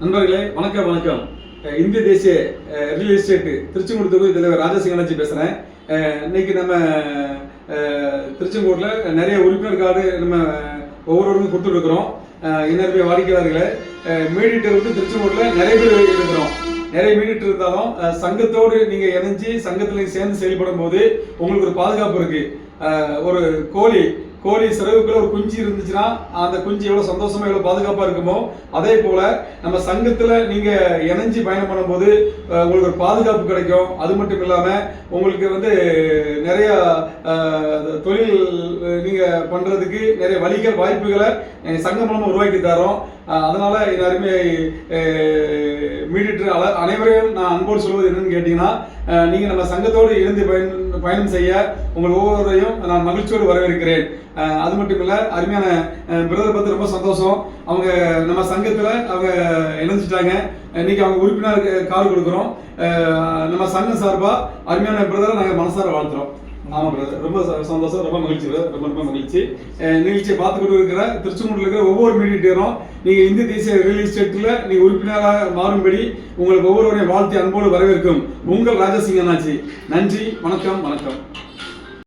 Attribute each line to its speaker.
Speaker 1: நண்பர்களே வணக்கம் வணக்கம். இந்திய தேசிய ரியல் எஸ்டேட் திருச்செங்கோடு தொகுதி தலைவர் ராஜசிங்கனாச்சி பேசுகிறேன் இன்னைக்கு நம்ம திருச்செங்கோட்டில் நிறைய உறுப்பினர் கார்டு நம்ம ஒவ்வொருவருக்கும் கொடுத்துருக்குறோம். இன்னொரு வாடிக்கையாளர்களை மீடியேட்டர் வந்து திருச்செங்கோட்டில் நிறைய பேர் இருக்கிறோம். நிறைய மீடிட்டு இருந்தாலும் சங்கத்தோடு நீங்கள் இணைஞ்சு சங்கத்தில் சேர்ந்து செயல்படும் போது உங்களுக்கு ஒரு பாதுகாப்பு இருக்கு. ஒரு கோழி கோழி சிறகுக்குள்ள ஒரு குஞ்சு இருந்துச்சுன்னா அந்த குஞ்சு எவ்வளவு சந்தோஷமா எவ்வளவு பாதுகாப்பா இருக்குமோ அதே போல நம்ம சங்கத்துல நீங்க இணைஞ்சு பயணம் பண்ணும்போது உங்களுக்கு ஒரு பாதுகாப்பு கிடைக்கும். அது மட்டும் இல்லாம உங்களுக்கு வந்து நிறைய தொழில் நீங்க பண்றதுக்கு நிறைய வழிகள் வாய்ப்புகளை சங்கம் மூலமா உருவாக்கி தரோம். அதனால எல்லாருமே மீடியேட்டர் அனைவரையும் நான் அன்போடு சொல்வது என்னன்னு கேட்டீங்கன்னா நீங்கள் நீங்க நம்ம சங்கத்தோடு இணைந்து பயன் பயணம் செய்ய உங்கள் ஒவ்வொருவரையும் நான் மகிழ்ச்சியோடு வரவேற்கிறேன். அது மட்டும் இல்ல அருமையான பிரதர் பற்றி ரொம்ப சந்தோஷம். அவங்க நம்ம சங்கத்துல அவங்க இணைஞ்சிட்டாங்க. இன்னைக்கு அவங்க உறுப்பினர் கால் கொடுக்குறோம். நம்ம சங்கம் சார்பா அருமையான பிரதரை நாங்கள் மனசார வாழ்த்துறோம். ஆமாம் பிரதர் ரொம்ப ச- சந்தோஷம். ரொம்ப மகிழ்ச்சி ரொம்ப ரொம்ப மகிழ்ச்சி. நிகழ்ச்சியை பார்த்துக்கிட்டு இருக்கிற திருச்செங்கோட்டில் இருக்கிற ஒவ்வொரு மீடியேட்டரும் நீங்கள் இந்திய தேசிய ரியல் எஸ்டேட்டில் நீங்கள் உறுப்பினராக மாறும்படி உங்களுக்கு ஒவ்வொருவரையும் வாழ்த்தி அன்போடு வரவேற்கும் உங்கள் ராஜசிங்கனாச்சி நன்றி. வணக்கம். வணக்கம்.